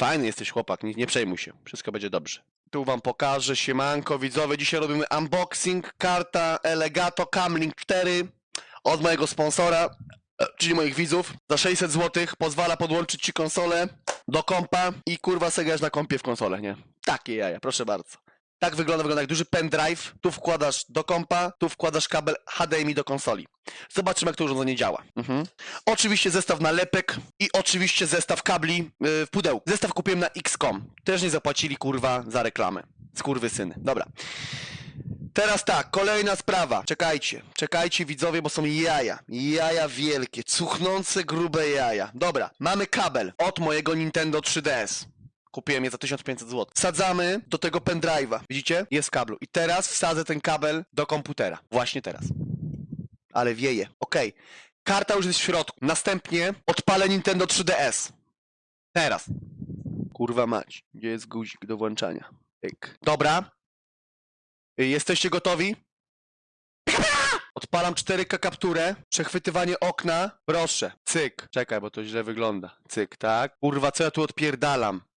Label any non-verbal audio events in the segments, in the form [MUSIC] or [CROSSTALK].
Fajny jesteś chłopak, nie, nie przejmuj się. Wszystko będzie dobrze. Tu wam pokażę, siemanko widzowie. Dzisiaj robimy unboxing karta Elegato Camlink 4 od mojego sponsora, e, czyli moich widzów. Za 600 zł pozwala podłączyć ci konsolę do kompa i kurwa se grasz na kompie w konsolę, nie? Takie jaja, proszę bardzo. Tak wygląda, wygląda jak duży pendrive. Tu wkładasz do kompa, tu wkładasz kabel HDMI do konsoli. Zobaczymy, jak to urządzenie działa. Mhm. Oczywiście zestaw nalepek i oczywiście zestaw kabli yy, w pudełku. Zestaw kupiłem na XCOM. Też nie zapłacili, kurwa, za reklamę. Skurwy syny. Dobra. Teraz tak, kolejna sprawa. Czekajcie, czekajcie widzowie, bo są jaja. Jaja wielkie, cuchnące, grube jaja. Dobra, mamy kabel od mojego Nintendo 3DS. Kupiłem je za 1500 zł. Wsadzamy do tego pendrive'a. Widzicie? Jest kablu. I teraz wsadzę ten kabel do komputera. Właśnie teraz. Ale wieje. Okej. Karta już jest w środku. Następnie odpalę Nintendo 3DS. Teraz. Kurwa mać. Gdzie jest guzik do włączania? Pyk. Dobra. Jesteście gotowi? [LAUGHS] Odpalam 4K kapturę. Przechwytywanie okna. Proszę. Cyk. Czekaj, bo to źle wygląda. Cyk, tak. Kurwa, co ja tu odpierdalam?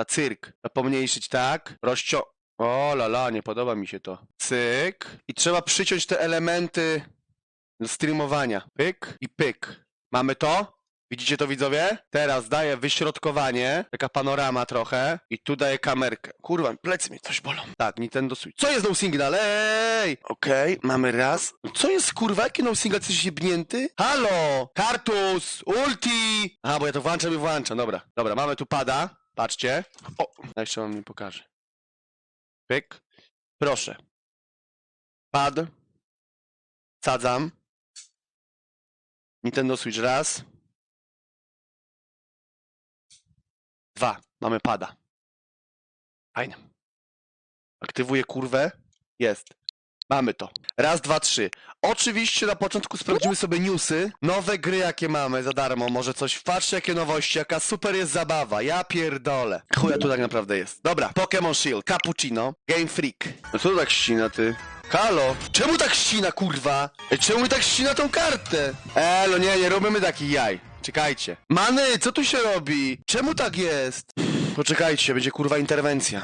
Na cyrk. Na pomniejszyć, tak. Rozcio... O, lala, nie podoba mi się to. Cyk. I trzeba przyciąć te elementy streamowania. Pyk i pyk. Mamy to? Widzicie to widzowie? Teraz daję wyśrodkowanie, taka panorama trochę i tu daję kamerkę. Kurwa, plecy mnie coś bolą. Tak, Nintendo Switch. Co jest no signal? Ej! Okej, mamy raz. Co jest kurwa? Jaki no signal? Jesteś jebnięty? Halo! Kartus! Ulti! A, bo ja to włączam i włączam. Dobra, dobra, mamy tu pada. Patrzcie. O, jeszcze wam nie pokażę. Pyk. Proszę. Pad. Sadzam. Nintendo Switch raz. Dwa. Mamy pada. Fajnie. Aktywuję kurwę. Jest. Mamy to. Raz, dwa, trzy. Oczywiście na początku sprawdzimy sobie newsy. Nowe gry jakie mamy za darmo. Może coś. Patrzcie jakie nowości. Jaka super jest zabawa. Ja pierdolę. Chuja tu tak naprawdę jest. Dobra. Pokémon Shield. Cappuccino. Game Freak. No co tu tak ścina ty? Halo? Czemu tak ścina kurwa? Czemu tak ścina tą kartę? Elo nie, nie robimy takich jaj. Czekajcie. Many, co tu się robi? Czemu tak jest? Poczekajcie, będzie kurwa interwencja.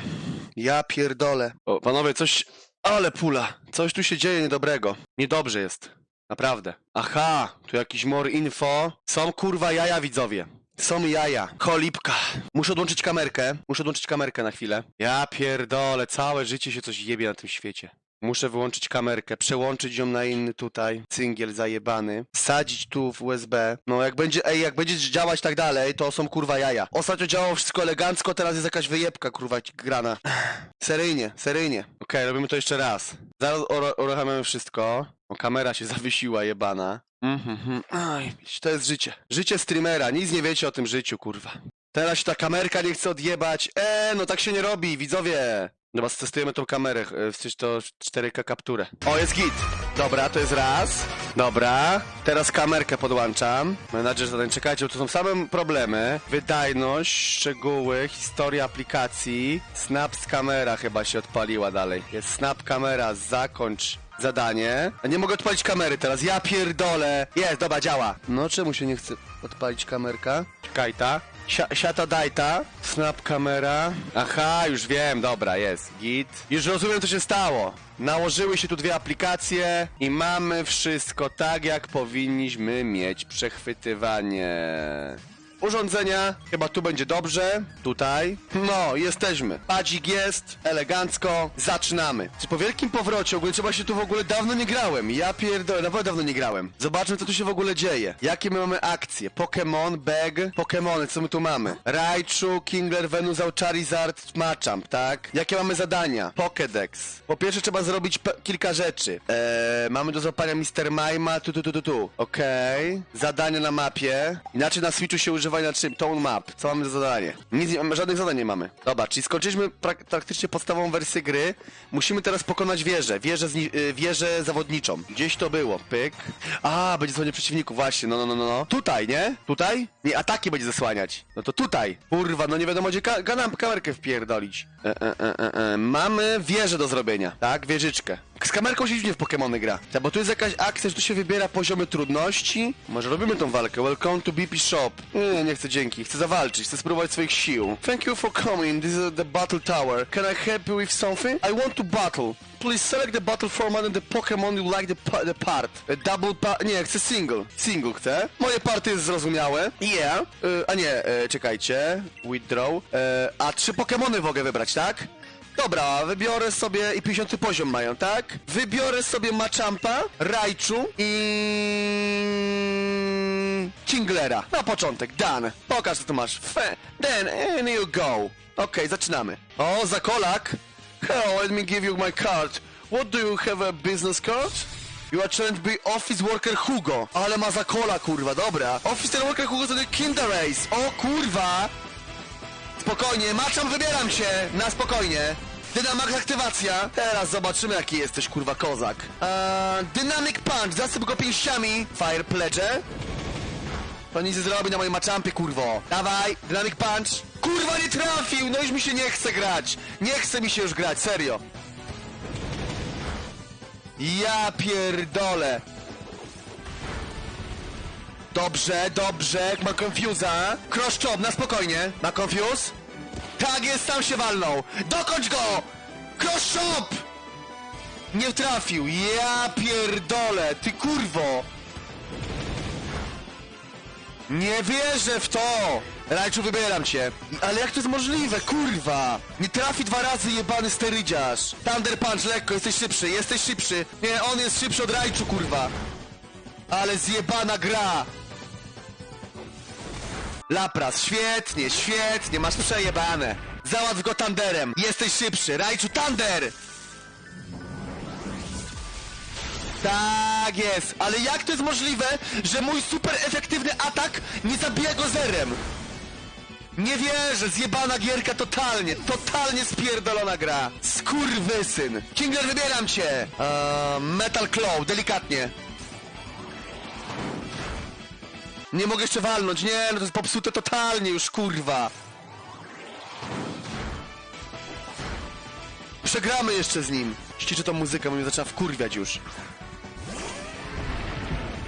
Ja pierdolę. O, panowie, coś... Ale pula. Coś tu się dzieje niedobrego. Niedobrze jest. Naprawdę. Aha, tu jakiś more info. Są kurwa jaja widzowie. Są jaja. Kolipka. Muszę odłączyć kamerkę. Muszę odłączyć kamerkę na chwilę. Ja pierdolę, całe życie się coś jebie na tym świecie. Muszę wyłączyć kamerkę, przełączyć ją na inny tutaj, cyngiel zajebany, wsadzić tu w USB. No jak będzie, ej, jak będzie działać tak dalej, to są kurwa jaja. Ostatnio działało wszystko elegancko, teraz jest jakaś wyjebka kurwa grana. Seryjnie, seryjnie. Okej, robimy to jeszcze raz. Zaraz uro- uruchamiamy wszystko. O, kamera się [LAUGHS] zawiesiła jebana. Mhm, Aj, to jest życie. Życie streamera, nic nie wiecie o tym życiu, kurwa. Teraz się ta kamerka nie chce odjebać. Eee, no tak się nie robi, widzowie. Dobra, testujemy tą kamerę, e, to 4K kapturę. O, jest git. Dobra, to jest raz. Dobra. Teraz kamerkę podłączam. Menadżer zadań, czekajcie, bo to są same problemy. Wydajność, szczegóły, historia aplikacji. Snap z kamera chyba się odpaliła dalej. Jest snap kamera, zakończ zadanie. A nie mogę odpalić kamery teraz, ja pierdolę. Jest, dobra, działa. No czemu się nie chce odpalić kamerka? Czekaj ta. Sia, siata dajta. Snap kamera. Aha, już wiem, dobra, jest. Git. Już rozumiem, co się stało. Nałożyły się tu dwie aplikacje i mamy wszystko tak, jak powinniśmy mieć. Przechwytywanie urządzenia. Chyba tu będzie dobrze. Tutaj. No, jesteśmy. Padzik jest, elegancko. Zaczynamy. Czy po wielkim powrocie, ogólnie trzeba się tu w ogóle dawno nie grałem. Ja pierdolę, naprawdę dawno nie grałem. Zobaczmy, co tu się w ogóle dzieje. Jakie my mamy akcje? Pokémon, Bag, Pokémony, co my tu mamy? Raichu, Kingler, Venusaur, Charizard, Machamp, tak? Jakie mamy zadania? Pokédex. Po pierwsze trzeba zrobić kilka rzeczy. Eee, mamy do złapania Mr. Mima, tu, tu, tu, tu, tu. Okej. Zadania na mapie. Inaczej na Switchu się używa na czym? Tone map. Co mamy za zadanie? Nic, nie- żadnych zadań nie mamy. Dobra, czyli skończyliśmy prak- praktycznie podstawową wersję gry. Musimy teraz pokonać wieżę. Wieżę, y, wieżę zawodniczą. Gdzieś to było. Pyk. A, będzie zasłaniać przeciwników, właśnie. No, no, no, no, no. Tutaj, nie? Tutaj? Nie, ataki będzie zasłaniać. No to tutaj. Kurwa, no nie wiadomo gdzie ka- kamerkę wpierdolić. E, e, e, e, e. Mamy wieżę do zrobienia. Tak, wieżyczkę. Z kamerką się dziwnie w Pokemony gra. Bo tu jest jakaś akcja, że tu się wybiera poziomy trudności. Może robimy tą walkę. Welcome to BP Shop. Nie, nie chcę dzięki. Chcę zawalczyć. Chcę spróbować swoich sił. Thank you for coming. This is the battle tower. Can I help you with something? I want to battle. Please select the battle format and the Pokemon you like the, pa the part. A double pa... Nie, chcę single. Single chcę. Moje party jest zrozumiałe. Yeah. Y, a nie, y, czekajcie. Withdraw. Y, a trzy Pokemony mogę wybrać, tak? Dobra, wybiorę sobie i 50 poziom mają, tak? Wybiorę sobie Machampa, Raichu i... Cinglera. Na początek, done. Pokaż co tu masz. Fe... Then, and you go. Okej, zaczynamy. O, Zakolak. Hello, let me give you my card. What do you have a business card? You are trying to be office worker Hugo. Ale ma Zakola, kurwa, dobra. Office worker Hugo to the Kinder Race. O, kurwa. Spokojnie, maczam, wybieram się! Na spokojnie. Dynamax aktywacja. Teraz zobaczymy jaki jesteś, kurwa, kozak. Eee, dynamic Punch, zasyp go pięściami. Fire Pledge. To nic nie zrobi na moim maczampie, kurwo. Dawaj, Dynamic Punch. Kurwa, nie trafił! No już mi się nie chce grać. Nie chce mi się już grać, serio. Ja pierdolę. Dobrze, dobrze, ma confusa. Cross na spokojnie. Ma confuse? Tak jest, tam się walnął. Dokończ go! Cross chop! Nie trafił. Ja pierdolę, ty kurwo. Nie wierzę w to! Rajczu, wybieram cię. Ale jak to jest możliwe, kurwa? Nie trafi dwa razy jebany sterydziarz. Thunder Punch, lekko, jesteś szybszy, jesteś szybszy. Nie, on jest szybszy od Rajczu, kurwa. Ale zjebana gra. Lapras, świetnie, świetnie, masz przejebane. Załatw go Thunderem, jesteś szybszy. Rajczu, Thunder! Tak jest, ale jak to jest możliwe, że mój super efektywny atak nie zabija go zerem? Nie wierzę, zjebana gierka totalnie, totalnie spierdolona gra. Skurwysyn. Kingler, wybieram cię. Eee, Metal Claw, delikatnie. Nie mogę jeszcze walnąć, nie, no to jest popsute totalnie już, kurwa. Przegramy jeszcze z nim. Ściszę tą muzykę, bo mnie zaczyna wkurwiać już.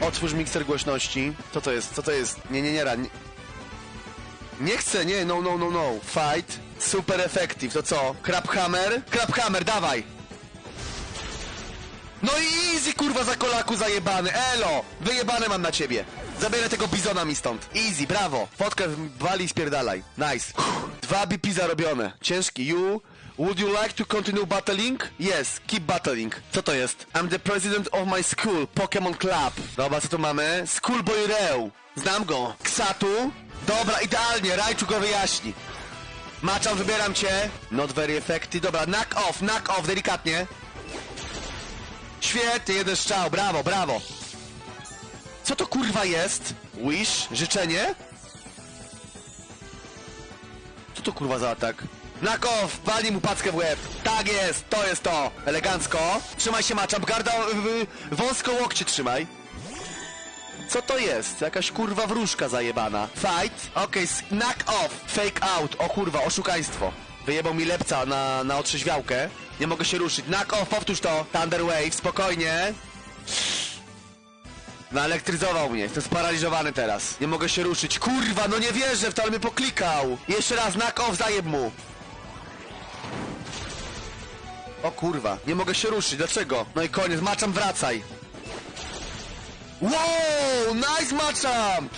Otwórz mikser głośności. Co to jest? Co to jest? Nie, nie, nie, ra- nie. Chcę, nie, no, no, no, no. Fight. Super effective, to co? Crabhammer? Crabhammer, dawaj! No i easy, kurwa, za kolaku zajebany. Elo! Wyjebane mam na ciebie. Zabierę tego bizona mi stąd. Easy, brawo. Fotkę wali i spierdalaj. Nice. Dwa BP zarobione. Ciężki. You... Would you like to continue battling? Yes, keep battling. Co to jest? I'm the president of my school, Pokémon Club. Dobra, co tu mamy? Schoolboy Reu. Znam go. Ksatu. Dobra, idealnie, Rajczu go wyjaśni. Maczam, wybieram cię. Not very effective. Dobra, knock off, knock off, delikatnie. Świetnie, jeden strzał, brawo, brawo. Co to kurwa jest? Wish? Życzenie? Co to kurwa za atak? Off, walnij mu packę w łeb. Tak jest, to jest to. Elegancko. Trzymaj się maczam, garda, wąsko łokcie trzymaj. Co to jest? Jakaś kurwa wróżka zajebana. Fight. Okej, s- knock off. Fake out. O kurwa, oszukaństwo. Wyjebał mi lepca na, na otrzeźwiałkę. Nie mogę się ruszyć. Knock off, powtórz to. Thunder Wave, spokojnie. Naelektryzował mnie, jestem sparaliżowany teraz. Nie mogę się ruszyć. Kurwa, no nie wierzę w to, ale mnie poklikał. Jeszcze raz, knock off, zajeb mu. O kurwa, nie mogę się ruszyć, dlaczego? No i koniec, maczam, wracaj. Wow, nice matchup!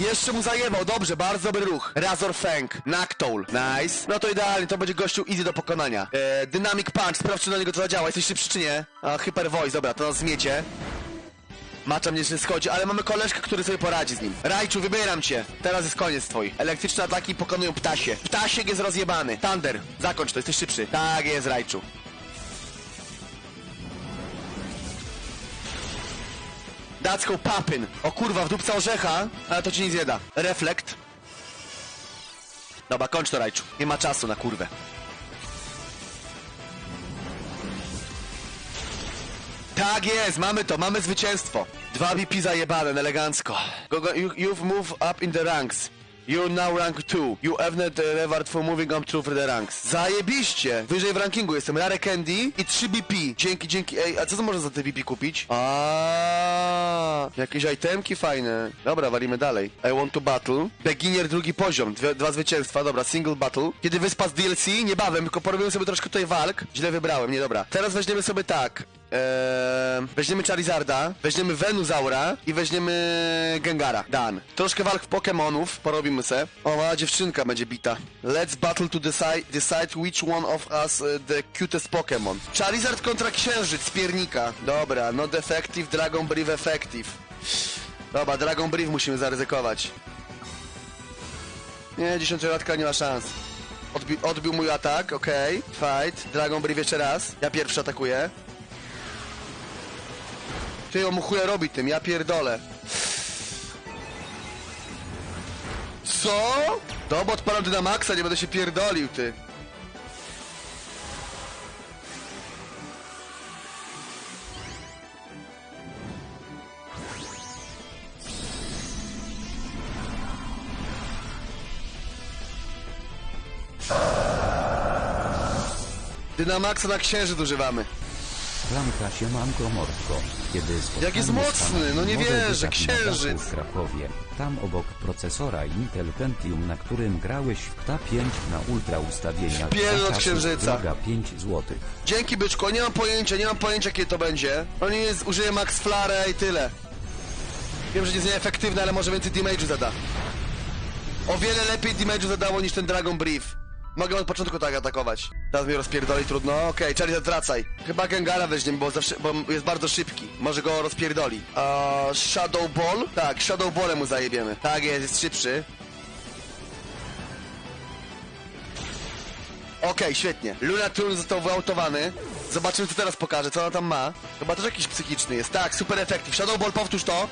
Jeszcze mu zajebał, dobrze, bardzo dobry ruch. Razor Fang, Nactowl, nice. No to idealnie, to będzie gościu easy do pokonania. E, Dynamic Punch, sprawdź czy na niego to zadziała, jesteś szybszy czy nie? A, Hyper Voice, dobra, to nas zmiecie. Macza mnie się schodzi, ale mamy koleżkę, który sobie poradzi z nim. Rajczu, wybieram cię. Teraz jest koniec twój. Elektryczne ataki pokonują ptasie. Ptasiek jest rozjebany. Thunder, zakończ to, jesteś szybszy. Tak jest, Rajczu. Dacką papyn. O kurwa, w dupca orzecha, ale to ci nic nie da. Reflekt. Dobra, kończ to, Rajczu. Nie ma czasu na kurwę. Tak jest, mamy to, mamy zwycięstwo. Dwa BP zajebane, elegancko. Go, go, you, you've moved up in the ranks. You're now rank 2. You earned the reward for moving up through the ranks. Zajebiście! Wyżej w rankingu jestem. Rare Candy i 3 BP. Dzięki, dzięki. Ej, a co to można za te BP kupić? A, jakieś itemki fajne. Dobra, walimy dalej. I want to battle. Beginner drugi poziom. Dwie, dwa zwycięstwa. Dobra, single battle. Kiedy wyspa z DLC? Niebawem, tylko porobimy sobie troszkę tutaj walk. Źle wybrałem, nie dobra. Teraz weźmiemy sobie tak. Eee, weźmiemy Charizarda, weźmiemy Venusaura i weźmiemy Gengara. Dan. Troszkę walk w Pokemonów, porobimy se. O, mała dziewczynka będzie bita. Let's battle to decide, decide which one of us uh, the cutest Pokemon. Charizard kontra Księżyc piernika. Dobra, not effective, Dragon Brief effective. Dobra, Dragon Brief musimy zaryzykować. Nie, dziesięciolatka nie ma szans. Odbi odbił mój atak, okej. Fight. Dragon Brief jeszcze raz. Ja pierwszy atakuję. Ty, on mu chuja robi tym, ja pierdolę. Co? Dobra, odpalam Dynamaxa, nie będę się pierdolił, ty. Dynamaxa na księżyc używamy. Klamka się manko mordko. Kiedy spotkamy Jak jest mocny, no nie wierzę, księżyc. W Krakowie. Tam obok procesora Intel Pentium, na którym grałeś w KTA 5 na ultra ustawieniach. Pierdol za od księżyca. Droga 5 złotych. Dzięki byczko, nie mam pojęcia, nie mam pojęcia kiedy to będzie. On nie jest, użyje Max Flare i tyle. Wiem, że nie jest nieefektywny, ale może więcej damage'u zada. O wiele lepiej damage'u zadało niż ten Dragon Brief. Mogę od początku tak atakować. Teraz mnie rozpierdoli trudno. Okej, Charizard wracaj. Chyba Gengara weźmiemy, bo, zawsze, bo jest bardzo szybki. Może go rozpierdoli. Eee, Shadow Ball? Tak, Shadow Ballem mu zajebiemy. Tak jest, jest szybszy. Okej, świetnie. Luna Toon został wyautowany. Zobaczymy, co teraz pokaże, co ona tam ma. Chyba też jakiś psychiczny jest. Tak, super efektyw. Shadow Ball, powtórz to.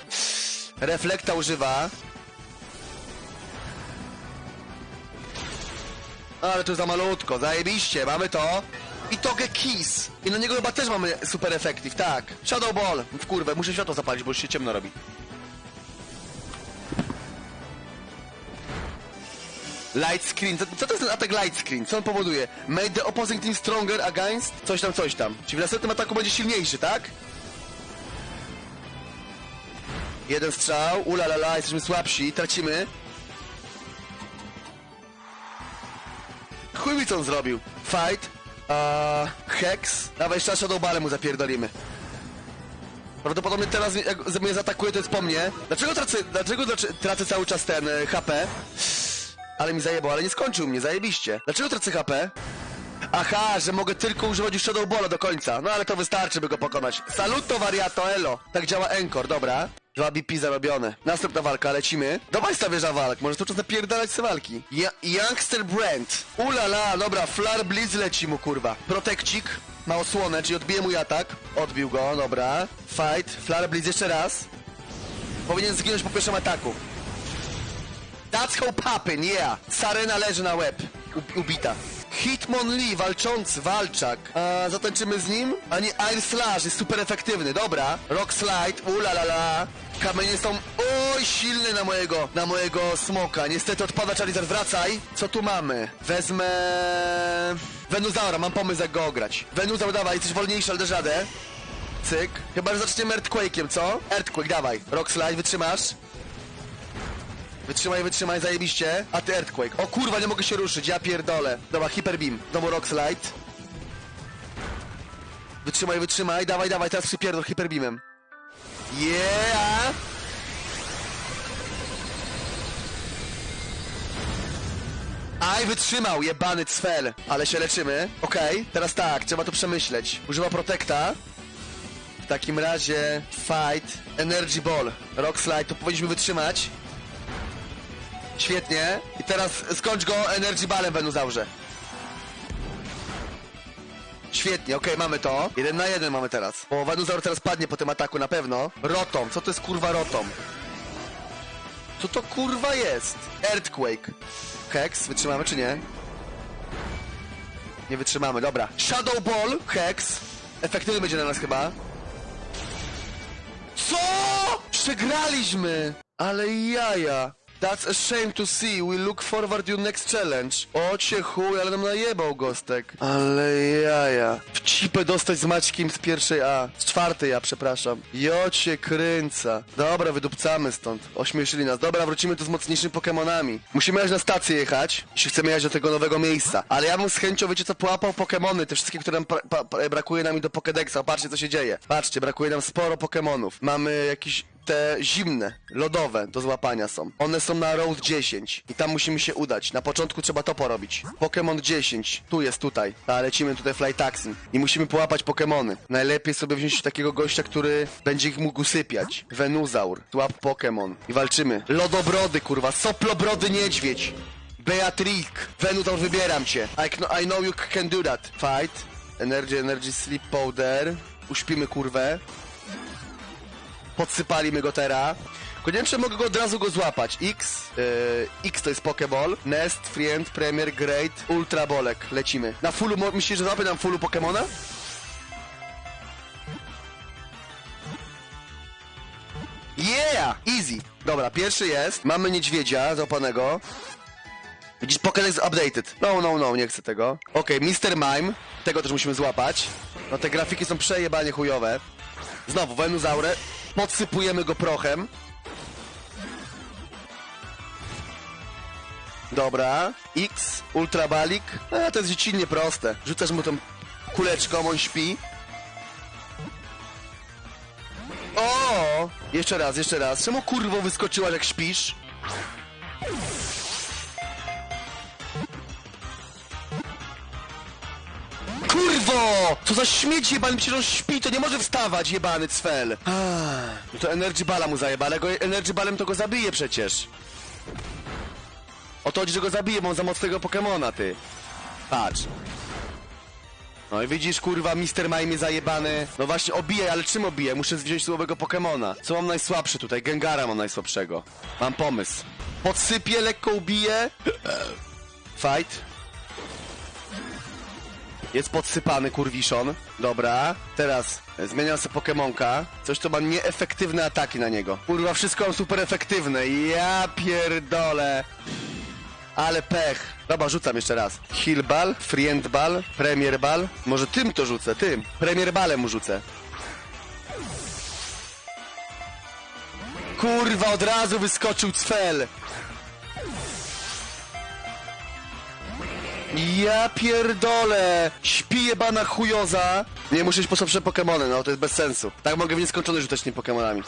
Reflekta używa. Ale to za malutko, zajebiście, mamy to. I Toge Kiss. I na niego chyba też mamy super efektyw, tak. Shadow Ball. W kurwę, muszę światło zapalić, bo już się ciemno robi. Light screen. Co, co to jest ten atak light screen? Co on powoduje? Made the opposing team stronger against... Coś tam, coś tam. Czyli w następnym ataku będzie silniejszy, tak? Jeden strzał. Ulalala, jesteśmy słabsi. Tracimy. Chuj mi co on zrobił. Fight. Uh, Hex. Dawaj, Shadow Ballem mu zapierdolimy. Prawdopodobnie teraz jak mnie zaatakuje, to jest po mnie. Dlaczego tracę, dlaczego tracę, cały czas ten e, HP? Ale mi zajebał, ale nie skończył mnie, zajebiście. Dlaczego tracę HP? Aha, że mogę tylko używać Shadow Balla do końca. No ale to wystarczy, by go pokonać. Saluto, wariato, elo. Tak działa Encore, dobra. Dwa BP zarobione. Następna walka, lecimy. Dawaj stawierza walk, może tu czas napierdalać se walki. Ja Youngster Brand. Ulala, dobra, Flar Blitz leci mu, kurwa. Protekcik. Ma osłonę, czyli odbije mój atak. Odbił go, dobra. Fight. Flar Blitz jeszcze raz. Powinien zginąć po pierwszym ataku. That's how poppin', yeah. Sarena leży na łeb. U- ubita. Hitmonlee, walczący, walczak. A zatańczymy z nim? A nie, Air Slash jest super efektywny, dobra. Rock Slide, ulalala. Kamienie są, oj, silne na mojego, na mojego smoka. Niestety odpada Charizard, wracaj. Co tu mamy? Wezmę... Venusaura, mam pomysł jak go ograć. Venusaur, dawaj, jesteś wolniejszy, ale dasz radę. Cyk. Chyba, że zaczniemy Earthquake'iem, co? Earthquake, dawaj. Rock Slide, wytrzymasz. Wytrzymaj, wytrzymaj, zajebiście. A ty Earthquake. O kurwa, nie mogę się ruszyć, ja pierdolę. Dobra, Hyper Beam. Znowu Rock Slide. Wytrzymaj, wytrzymaj, dawaj, dawaj, teraz przypierdol Hyper Beamem. Yeah! Aj, wytrzymał, jebany cfel. Ale się leczymy. Okej, teraz tak, trzeba to przemyśleć. Używa Protecta. W takim razie Fight, Energy Ball, Rock Slide, to powinniśmy wytrzymać. Świetnie. I teraz skończ go Energy Ballem Venusaurze. Świetnie, okej, mamy to. Jeden na jeden mamy teraz. Bo Venusaur teraz padnie po tym ataku na pewno. Rotom, co to jest kurwa Rotom? Co to kurwa jest? Earthquake. Hex, wytrzymamy czy nie? Nie wytrzymamy, dobra. Shadow Ball, Hex. Efektywny będzie na nas chyba. Co? Przegraliśmy! Ale jaja. That's a shame to see. We look forward your next challenge. O cię chuj, ale nam najebał gostek. Ale jaja. W cipę dostać z Maćkiem z pierwszej A. Z czwartej A, przepraszam. Jo cię kręca. Dobra, wydupcamy stąd. Ośmieszyli nas. Dobra, wrócimy tu z mocniejszymi Pokemonami. Musimy jechać na stację jechać, jeśli chcemy jechać do tego nowego miejsca. Ale ja bym z chęcią, wiecie co, połapał Pokemony, te wszystkie, które nam brakuje nam do Pokédexa. Patrzcie, co się dzieje. Patrzcie, brakuje nam sporo Pokemonów. Mamy jakieś te zimne, lodowe do złapania są. One są na Road 10 i tam musimy się udać. Na początku trzeba to porobić. Pokémon 10, tu jest tutaj. A lecimy tutaj Fly Taxi i musimy połapać Pokémony. Najlepiej sobie wziąć takiego gościa, który będzie ich mógł usypiać. Venuzaur, łap Pokémon i walczymy. Lodobrody, kurwa, soplobrody niedźwiedź. Beatrice, Venuzaur, wybieram cię. I, kno- I know you can do that. Fight, Energy, Energy, Sleep Powder. Uśpimy kurwę. Podsypali go teraz. Tylko nie wiem, czy mogę go od razu go złapać. X, yy, X to jest Pokeball, Nest, Friend, Premier, Great, Ultra Bolek. Lecimy. Na fullu, myślisz, że złapie nam fullu Pokemona? Yeah! Easy. Dobra, pierwszy jest. Mamy niedźwiedzia złapanego. Widzisz, Pokédex updated. No, no, no, nie chcę tego. Okej, Mr. Mime. Tego też musimy złapać. No te grafiki są przejebanie chujowe. Znowu, Venuzaurę. Podsypujemy go prochem. Dobra. X, Ultrabalik. A, to jest dziecinnie proste. Rzucasz mu tą kuleczką, on śpi. O! Jeszcze raz, jeszcze raz. Czemu kurwo wyskoczyłaś jak śpisz? Kurwo! Co za śmieć jebany, przecież on śpi, to nie może wstawać, jebany cfel. No to Energy Bala mu zajeba, ale go Energy Balem to go zabije przecież. O to chodzi, że go zabije, bo on za mocnego Pokemona, ty. Patrz. No i widzisz, kurwa, Mister Mime zajebany. No właśnie, obijaj, ale czym obijaj? Muszę wziąć słabego Pokemona. Co mam najsłabszy tutaj? Gengara mam najsłabszego. Mam pomysł. Podsypię, lekko ubiję. Fight. Jest podsypany kurwiszon. Dobra. Teraz zmieniam sobie Pokemonka. Coś, co ma nieefektywne ataki na niego. Kurwa, wszystko mam super efektywne. Ja pierdolę. Ale pech. Dobra, rzucam jeszcze raz. Heal Ball, Friend Ball, Premier Ball. Może tym to rzucę, tym. Premier Ballem mu rzucę. Kurwa, od razu wyskoczył cfel. Ja pierdolę! Śpi jebana chujoza! Nie muszę iść po słabsze Pokemony, no to jest bez sensu. Tak mogę w nieskończoność rzucać tymi Pokemonami.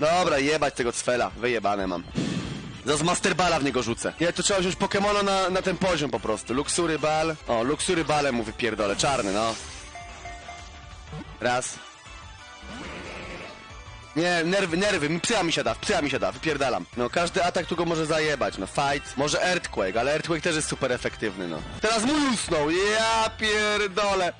Dobra, jebać tego cfela. Wyjebane mam. Zaraz Master Balla w niego rzucę. Ja to trzeba wziąć Pokemona na, na ten poziom po prostu. Luxury Ball. O, Luxury Ballem mu wypierdolę. Czarny, no. Raz. Nie, nerwy, nerwy, mi- psya mi siada, psya mi siada, wypierdalam. No, każdy atak tu go może zajebać, no, fight, może Earthquake, ale Earthquake też jest super efektywny, no. Teraz mój usnął, ja pierdolę.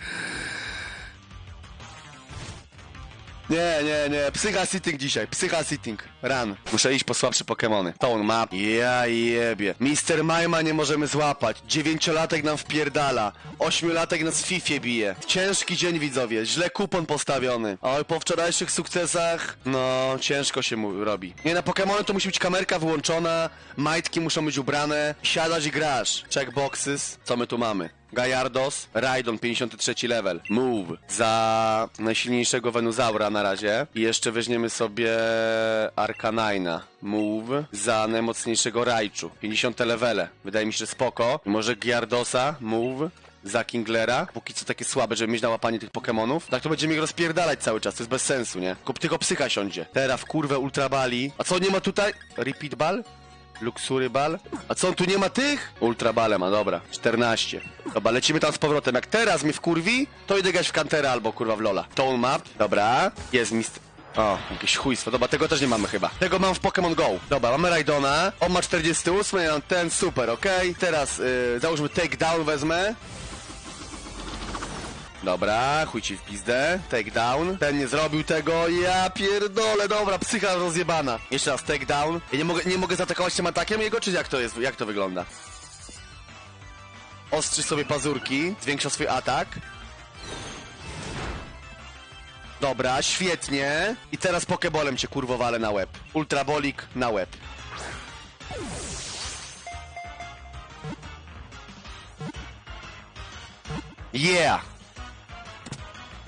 Nie, nie, nie, psycha sitting dzisiaj, psycha sitting, run. Muszę iść po słabsze Pokemony. Tone map, ja jebie. Mister Majma nie możemy złapać, dziewięciolatek nam wpierdala, ośmiolatek nas w Fifie bije. Ciężki dzień widzowie, źle kupon postawiony. Oj, po wczorajszych sukcesach, no, ciężko się mu robi. Nie, na Pokemony to musi być kamerka wyłączona, majtki muszą być ubrane, siadać i grasz. Checkboxes, co my tu mamy? Gajardos, Raidon 53 level, Move za najsilniejszego Venuzaura na razie i jeszcze weźmiemy sobie Arcanina, Move za najmocniejszego Raichu, 50 levele, wydaje mi się, że spoko. Może Gyardosa, Move za Kinglera, póki co takie słabe, żeby mieć na łapanie tych Pokemonów. Tak to będziemy ich rozpierdalać cały czas, to jest bez sensu, nie? Kup tylko psycha siądzie. Teraz w kurwę Ultra Bali. A co nie ma tutaj? Repeat Ball? Luxury Ball? A co on tu nie ma tych? Ultra Bale ma, dobra. 14. Dobra, lecimy tam z powrotem. Jak teraz mnie wkurwi, to idę grać w Kantera albo kurwa w Lola. Tone Map, dobra. Jest mist... O, jakieś chujstwo. Dobra, tego też nie mamy chyba. Tego mam w Pokémon Go. Dobra, mamy Raidona. On ma 48, ja mam ten, super, okej. Teraz yy, załóżmy Takedown wezmę. Dobra, chuj ci w pizdę. Takedown. Ten nie zrobił tego. Ja pierdolę, dobra, psycha rozjebana. Jeszcze raz takedown. Ja nie mogę, nie mogę zaatakować tym atakiem jego, czy jak to jest, jak to wygląda? Ostrzy sobie pazurki, zwiększa swój atak. Dobra, świetnie. I teraz pokebolem cię kurwowale na łeb. Ultrabolik na łeb. Yeah!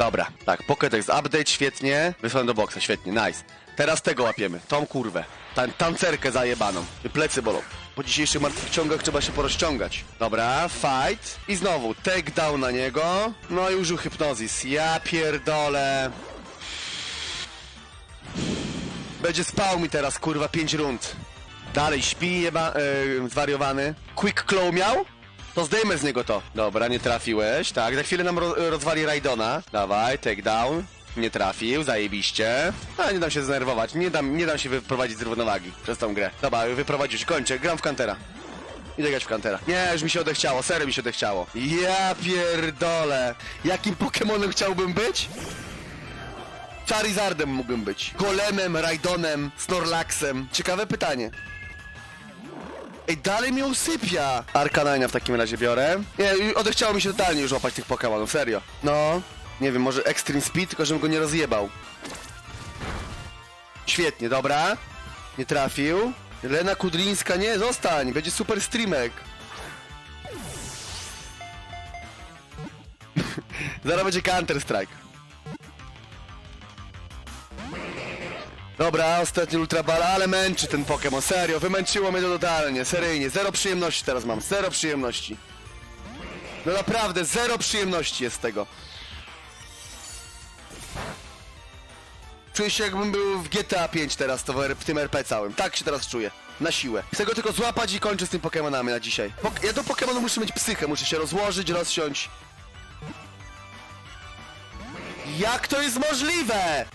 Dobra, tak, Pokédex update, świetnie. Wysłałem do boksa, świetnie, nice. Teraz tego łapiemy, tą kurwę. Tan tancerkę zajebaną. Plecy bolą. Po dzisiejszych martwych ciągach trzeba się porozciągać. Dobra, fight. I znowu, takedown na niego. No i użył hypnozis. Ja pierdolę. Będzie spał mi teraz, kurwa, 5 rund. Dalej śpi, jeba, yy, zwariowany. Quick Claw miał? To zdejmę z niego to. Dobra, nie trafiłeś. Tak, za chwilę nam ro rozwali Raidona. Dawaj, takedown. Nie trafił, zajebiście. A, nie dam się zdenerwować. Nie dam, nie dam się wyprowadzić z równowagi przez tą grę. Dobra, wyprowadził kończę. Gram w Kantera. Idę grać w Kantera. Nie, już mi się odechciało, serio mi się odechciało. Ja pierdolę. Jakim Pokemonem chciałbym być? Charizardem mógłbym być. Golemem, Raidonem, Snorlaxem. Ciekawe pytanie. Ej, dalej mnie usypia! Arkanina w takim razie biorę. Nie, odechciało mi się totalnie już łapać tych Pokemonów, serio. No, nie wiem, może Extreme Speed, tylko żebym go nie rozjebał. Świetnie, dobra. Nie trafił. Lena Kudlińska, nie, zostań, będzie super streamek. [LAUGHS] Zaraz będzie Counter Strike. Dobra, ostatni ultrabala, ale męczy ten Pokémon, serio, wymęczyło mnie to totalnie, seryjnie, zero przyjemności teraz mam, zero przyjemności. No naprawdę, zero przyjemności jest z tego. Czuję się jakbym był w GTA 5 teraz, to w, tym RP całym, tak się teraz czuję, na siłę. Chcę go tylko złapać i kończę z tym Pokémonami na dzisiaj. Ja do Pokémonu muszę mieć psychę, muszę się rozłożyć, rozsiąść. Jak to jest możliwe?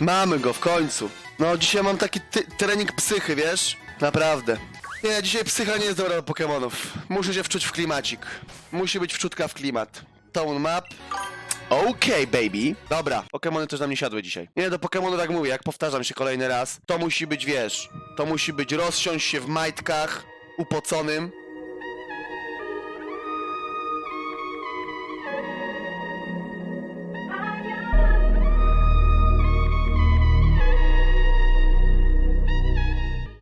Mamy go w końcu. No, dzisiaj mam taki trening psychy, wiesz? Naprawdę. Nie, dzisiaj psycha nie jest dobra do Pokemonów. Muszę się wczuć w klimacik. Musi być wczutka w klimat. Tone map. Okej, baby. Dobra, Pokemony też nam nie siadły dzisiaj. Nie, do Pokemonu tak mówię, jak powtarzam się kolejny raz. To musi być, wiesz, to musi być rozsiąść się w majtkach, upoconym,